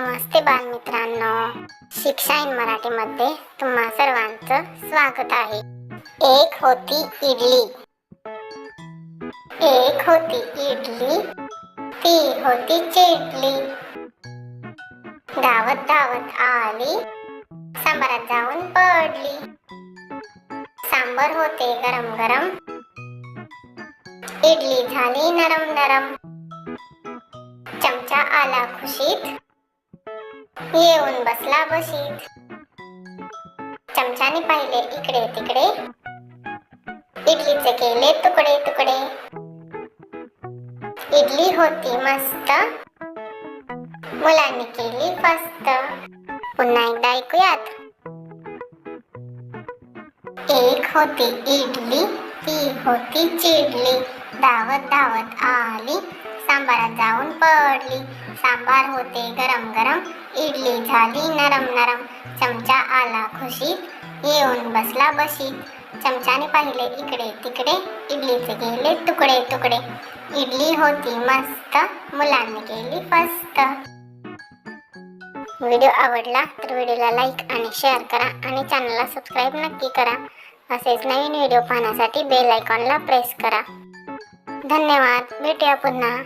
नमस्ते बालमित्रांनो. शिक्षा इन मराठीमध्ये तुम्हा सर्वांचं स्वागत आहे. एक होती इडली. एक होती इडली. ती होती चिडली धावत धावत आली. सांबारात जाऊन पडली. सांबर होते गरम गरम. इडली झाली नरम नरम. चमचा आला खुशीत. येऊन बसला बशीत चमच्याने पाहिले इकडे तिकडे. इडलीचे केले तुकडे तुकडे. इडली होती मस्त. मुलांनी केली फस्त. पुन्हा एकदा ऐकूयात. एक होती इडली ती होती चिडली. धावत धावत आली. सांबारात जाऊन पडली. सांबार होते गरम गरम इडली झाली नरम नरम. चमचा आला खुशीत. येऊन बसला बशीत. चमच्याने पाहिले इकडे तिकडे. इडलीचे गेले तुकडे तुकडे. इडली होती मस्त. मुलांनी केली फस्त. व्हिडिओ आवडला तर व्हिडिओला लाईक आणि शेअर करा आणि चॅनलला सबस्क्राईब नक्की करा. असेच नवीन व्हिडिओ पाहण्यासाठी बेल आयकॉनला प्रेस करा. धन्यवाद. भेटूया पुन्हा.